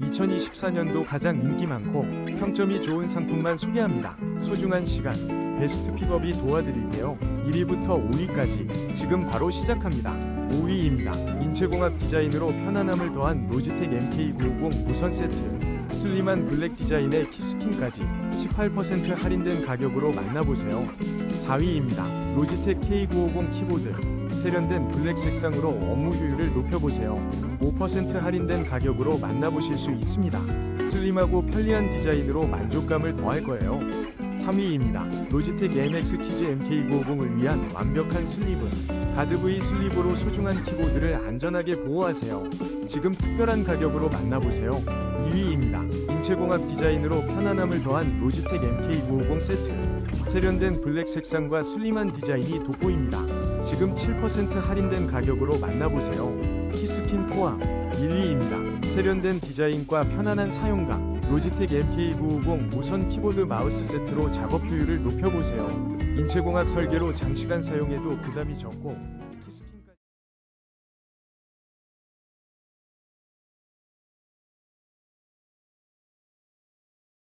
2024년도 가장 인기 많고 평점이 좋은 상품만 소개합니다. 소중한 시간, 베스트 픽업이 도와드릴게요. 1위부터 5위까지 지금 바로 시작합니다. 5위입니다. 인체공학 디자인으로 편안함을 더한 로지텍 MK950 무선 세트. 슬림한 블랙 디자인의 키스킨까지 18% 할인된 가격으로 만나보세요. 4위입니다. 로지텍 K950 키보드. 세련된 블랙 색상으로 업무 효율을 높여보세요. 5% 할인된 가격으로 만나보실 수 있습니다. 슬림하고 편리한 디자인으로 만족감을 더할 거예요. 3위입니다. 로지텍 MX 키즈 MK950을 위한 완벽한 슬리브. 가드 V 슬리브로 소중한 키보드를 안전하게 보호하세요. 지금 특별한 가격으로 만나보세요. 2위입니다. 인체공학 디자인으로 편안함을 더한 로지텍 MK950 세트. 세련된 블랙 색상과 슬림한 디자인이 돋보입니다. 지금 7% 할인된 가격으로 만나보세요. 키스킨 포함 1위입니다. 세련된 디자인과 편안한 사용감 로지텍 MK950 무선 키보드 마우스 세트로 작업 효율을 높여보세요. 인체공학 설계로 장시간 사용해도 부담이 적고